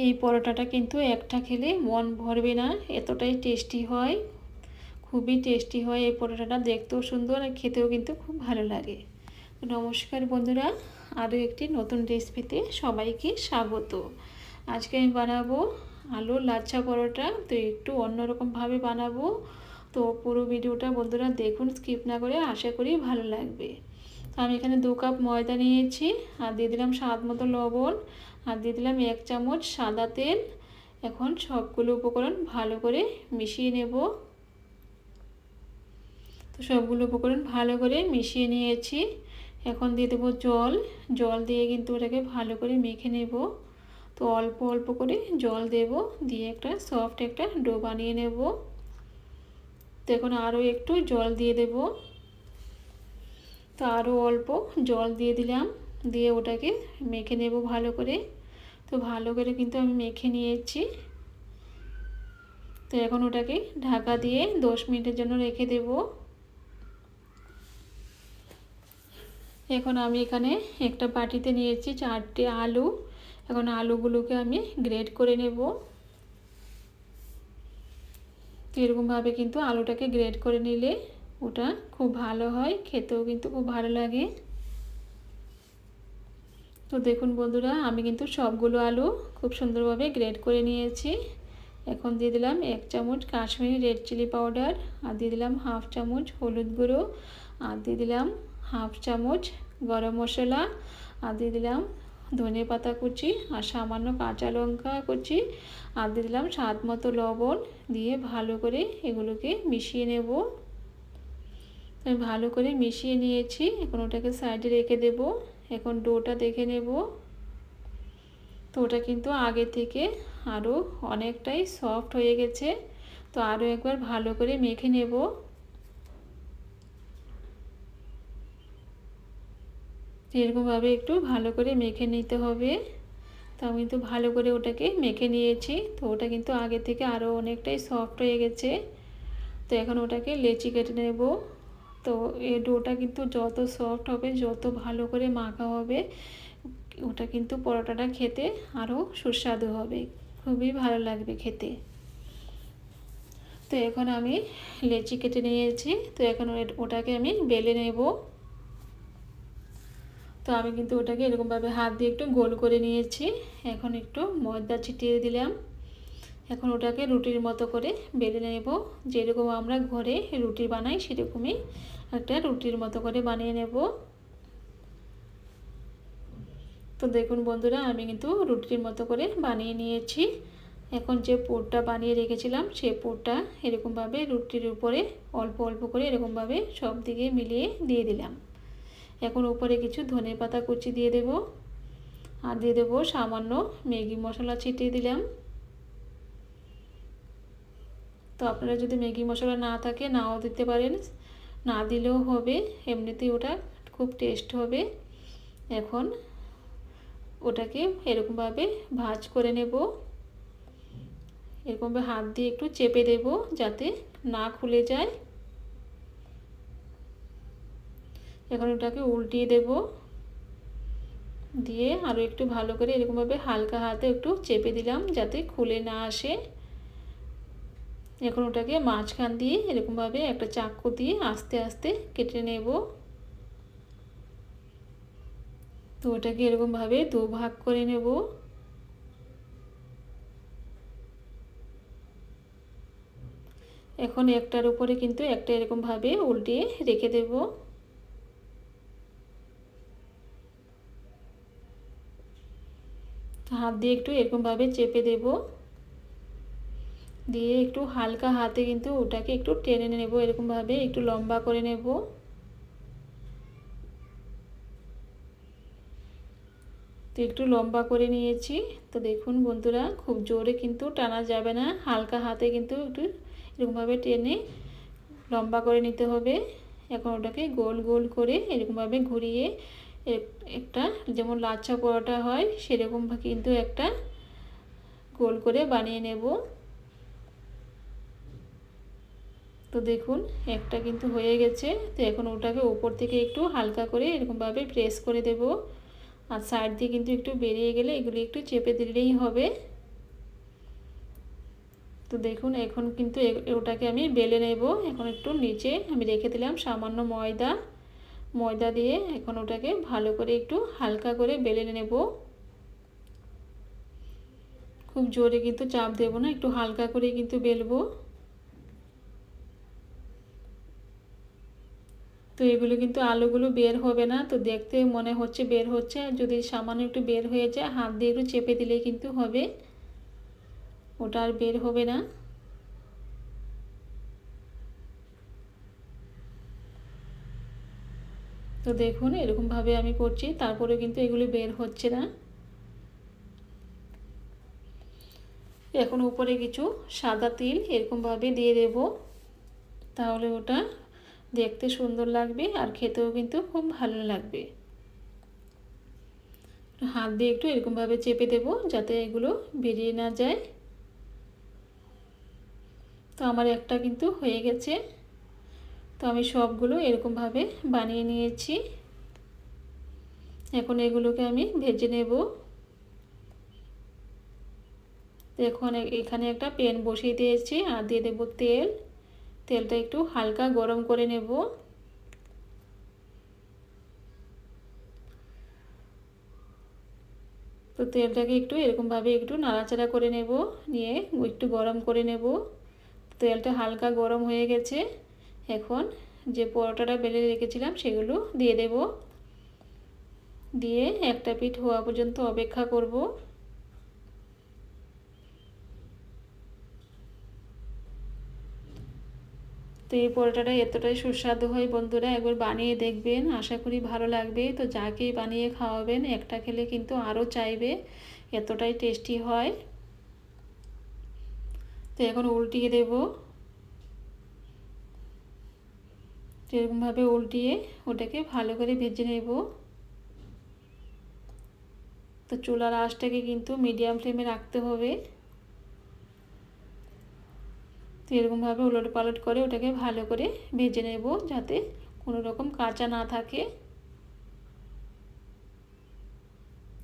এই পরোটাটা কিন্তু একটা খেলে মন ভরবে না, এতটাই টেস্টি হয়। খুবই টেস্টি হয় এই পরোটাটা, দেখতেও সুন্দর আর খেতেও কিন্তু খুব ভালো লাগে। নমস্কার বন্ধুরা, আরও একটি নতুন রেসিপিতে সবাইকে স্বাগত। আজকে আমি বানাবো আলুর লাচ্ছা পরোটা, তো একটু অন্যরকমভাবে বানাবো। তো পুরো ভিডিওটা বন্ধুরা দেখুন স্কিপ না করে আশা করি ভালো লাগবে। তো আমি এখানে দু কাপ ময়দা নিয়েছি, আর দিয়ে দিলাম স্বাদ মতো লবণ আর দিয়ে দিলাম এক চামচ সাদা তেল। এখন সবগুলো উপকরণ ভালো করে মিশিয়ে নেব। তো সবগুলো উপকরণ ভালো করে মিশিয়ে নিয়েছি। এখন দিয়ে দেবো জল। জল দিয়ে কিন্তু ওটাকে ভালো করে মেখে নেব। তো অল্প অল্প করে জল দেব। দিয়ে একটা সফট একটা ডো বানিয়ে নেব। তো এখন আরও একটু জল দিয়ে দেব। তো আরও অল্প জল দিয়ে দিলাম। দিয়ে ওটাকে মেখে নেব ভালো করে। তো ভালো করে কিন্তু আমি মেখে নিয়েছি। তো এখন ওটাকে ঢাকা দিয়ে দশ মিনিটের জন্য রেখে দেব। এখন আমি এখানে একটা বাটিতে নিয়েছি চারটে আলু। এখন আলুগুলোকে আমি গ্রেড করে নেব। তো এরকমভাবে কিন্তু আলুটাকে গ্রেড করে নিলে ওটা খুব ভালো হয়, খেতেও কিন্তু খুব ভালো লাগে। তো দেখুন বন্ধুরা, আমি কিন্তু সবগুলো আলু খুব সুন্দরভাবে গ্রেড করে নিয়েছি। এখন দিয়ে দিলাম এক চামচ কাশ্মীরি রেড চিলি পাউডার আর দিয়ে দিলাম হাফ চামচ হলুদ গুঁড়ো, আর দিয়ে দিলাম হাফ চামচ গরম মশলা, আর দিয়ে দিলাম ধনে পাতা কুচি, আর সামান্য কাঁচা লঙ্কা কুচি, আর দিয়ে দিলাম স্বাদ মতো লবণ, দিয়ে ভালো করে এগুলোকে মিশিয়ে নেব। ভালো করে মিশিয়ে নিয়েছি, এখন ওটাকে সাইডে রেখে দেব। এখন ডোটা দেখে নেব। তো ওটা কিন্তু আগে থেকে আরও অনেকটাই সফট হয়ে গেছে। তো আরও একবার ভালো করে মেখে নেব। এরকমভাবে একটু ভালো করে মেখে নিতে হবে। তো আমি তো ভালো করে ওটাকে মেখে নিয়েছি। তো ওটা কিন্তু আগে থেকে আরও অনেকটাই সফট হয়ে গেছে। তো এখন ওটাকে লেচি কেটে নেব। তো এই ডোটা কিন্তু যত সফট হবে, যত ভালো করে মাখা হবে, ওটা কিন্তু পরোটাটা খেতে আরও সুস্বাদু হবে। খুবই ভালো লাগবে খেতে। তো এখন আমি লেচি কেটে নিয়েছি। তো এখন ওটাকে আমি বেলে নেব। তো আমি কিন্তু ওটাকে এরকমভাবে হাত দিয়ে একটু গোল করে নিয়েছি। এখন একটু ময়দা ছিটিয়ে দিলাম। এখন ওটাকে রুটির মতো করে বেলে নেব। যেরকম আমরা ঘরে রুটি বানাই, সেরকমই একটা রুটির মতো করে বানিয়ে নেব। তো দেখুন বন্ধুরা, আমি কিন্তু রুটির মতো করে বানিয়ে নিয়েছি। এখন যে পোরটা বানিয়ে রেখেছিলাম, সে পোরটা এরকমভাবে রুটির উপরে অল্প অল্প করে এরকমভাবে সব দিকে মিলিয়ে দিয়ে দিলাম। এখন উপরে কিছু ধনে পাতা কুচি দিয়ে দেব। আর দিয়ে দেবো সামান্য ম্যাগি মশলা ছিটিয়ে দিলাম। তো আপনারা যদি ম্যাগি মশলা না থাকে, নাও দিতে পারেন। না দিলেও হবে, এমনিতেই ওটা খুব টেস্ট হবে। এখন ওটাকে এরকমভাবে ভাজ করে নেব। এরকমভাবে হাত দিয়ে একটু চেপে দেব যাতে না খুলে যায়। এখন ওটাকে উল্টিয়ে দেব। দিয়ে আরও একটু ভালো করে এরকমভাবে হালকা হাতে একটু চেপে দিলাম যাতে খুলে না আসে। এখন ওটাকে মাঝখান দিয়ে এরকমভাবে একটা চাকু দিয়ে আস্তে আস্তে কেটে নেব। তো ওটাকে এরকমভাবে দু ভাগ করে নেব। এখন একটার উপরে কিন্তু একটা এরকমভাবে উল্টিয়ে রেখে দেব। হাত দিয়ে একটু এরকমভাবে চেপে দেবো। দিয়ে একটু হালকা হাতে কিন্তু ওটাকে একটু টেনে নেব, এরকমভাবে একটু লম্বা করে নেব। তো একটু লম্বা করে নিয়েছি। তো দেখুন বন্ধুরা, খুব জোরে কিন্তু টানা যাবে না, হালকা হাতে কিন্তু একটু এরকমভাবে টেনে লম্বা করে নিতে হবে। এখন ওটাকে গোল গোল করে এরকমভাবে ঘুরিয়ে একটা যেমন লাচ্ছা পরোটা হয়, সেরকম কিন্তু একটা গোল করে বানিয়ে নেব। তো দেখুন, একটা কিন্তু হয়ে গেছে। তো এখন ওটাকে ওপর থেকে একটু হালকা করে এরকমভাবে প্রেস করে দেব। আর সাইড দিয়ে কিন্তু একটু বেরিয়ে গেলে এগুলি একটু চেপে দিলেই হবে। তো দেখুন, এখন কিন্তু ওটাকে আমি বেলে নেব। এখন একটু নিচে আমি রেখে দিলাম সামান্য ময়দা। ময়দা দিয়ে এখন ওটাকে ভালো করে একটু হালকা করে বেলে নেব। খুব জোরে কিন্তু চাপ দেবো না, একটু হালকা করে কিন্তু বেলবো। তো এগুলো কিন্তু আলুগুলো বের হবে না। তো দেখতে মনে হচ্ছে বের হচ্ছে। যদি সামান্য একটু বের হয়ে যায়, হাত দিয়ে একটু চেপে দিলে কিন্তু হবে। ওটা আর বের হবে না। তো দেখুন, এরকমভাবে আমি করছি। তারপরে কিন্তু এগুলো বের হচ্ছে না। এখন উপরে কিছু সাদা তিল এরকমভাবে দিয়ে দেব। তাহলে ওটা দেখতে সুন্দর লাগবে আর খেতেও কিন্তু খুব ভালো লাগবে। হাত দিয়ে একটু এরকমভাবে চেপে দেব যাতে এগুলো বেরিয়ে না যায়। তো আমার একটা কিন্তু হয়ে গেছে। তো আমি সবগুলো এরকমভাবে বানিয়ে নিয়েছি। এখন এগুলোকে আমি ভেজে নেব। এখন এখানে একটা প্যান বসিয়ে দিয়েছি আর দিয়ে দেবো তেল। তেলটা একটু হালকা গরম করে নেব। তো তেলটাকে একটু এরকমভাবে একটু নাড়াচাড়া করে নেব, নিয়ে একটু গরম করে নেব। তেলটা হালকা গরম হয়ে গেছে, এখন যে পরোটাটা বেলে রেখেছিলাম সেগুলো দিয়ে দেব। দিয়ে একটা পিঠ হওয়া পর্যন্ত অপেক্ষা করব। তো এই পরোটাটা এতটাই সুস্বাদু হয় বন্ধুরা, একবার বানিয়ে দেখবেন, আশা করি ভালো লাগবে। তো যাকেই বানিয়ে খাওয়াবেন, একটা খেলে কিন্তু আরও চাইবে, এতটাই টেস্টি হয়। তো এখন উল্টিয়ে দেব। এরকমভাবে উল্টিয়ে ওটাকে ভালো করে ভেজে নেব। তো চুলার আঁচটাকে কিন্তু মিডিয়াম ফ্লেমে রাখতে হবে। তো এরকমভাবে উলট পালট করে ওটাকে ভালো করে ভেজে নেব যাতে কোনো রকম কাঁচা না থাকে।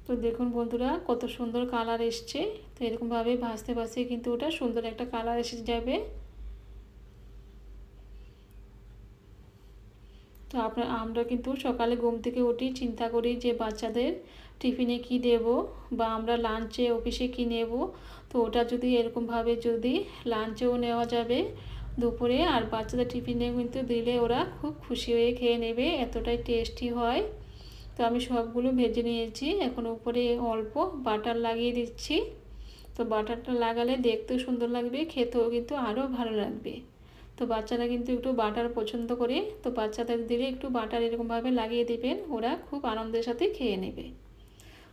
তো দেখুন বন্ধুরা, কত সুন্দর কালার এসছে। তো এরকমভাবে ভাজতে ভাজতে কিন্তু ওটা সুন্দর একটা কালার এসে যাবে। তো আপনার আমরা কিন্তু সকালে ঘুম থেকে উঠি, চিন্তা করি যে বাচ্চাদের টিফিনে কি দেব বা আমরা লাঞ্চে অফিসে কি নেব। তো ওটা যদি এরকমভাবে যদি লাঞ্চেও নেওয়া যাবে দুপুরে আর বাচ্চাদের টিফিনে কিন্তু দিলে ওরা খুব খুশি হয়ে খেয়ে নেবে, এতটাই টেস্টি হয়। তো আমি সবগুলো ভেজে নিয়েছি, এখন উপরে অল্প বাটার লাগিয়ে দিচ্ছি। তো বাটারটা লাগালে দেখতেও সুন্দর লাগবে, খেতেও কিন্তু আরও ভালো লাগবে। তো বাচ্চারা কিন্তু একটু বাটার পছন্দ করে, তো বাচ্চাদের দিলে একটু বাটার এরকমভাবে লাগিয়ে দেবেন, ওরা খুব আনন্দের সাথে খেয়ে নেবে।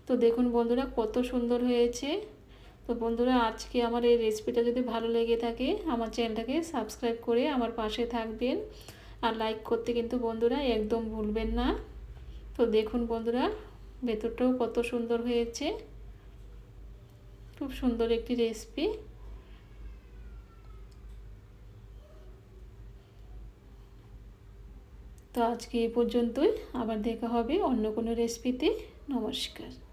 তো দেখুন বন্ধুরা কত সুন্দর হয়েছে। তো বন্ধুরা আজকে আমার এই রেসিপিটা যদি ভালো লেগে থাকে, আমার চ্যানেলটাকে সাবস্ক্রাইব করে আমার পাশে থাকবেন। আর লাইক করতে কিন্তু বন্ধুরা একদম ভুলবেন না। তো দেখুন বন্ধুরা ভেতরটাও কত সুন্দর হয়েছে। খুব সুন্দর একটি রেসিপি। তো আজকে এ পর্যন্তই। আবার দেখা হবে অন্য কোনো রেসিপিতে নমস্কার।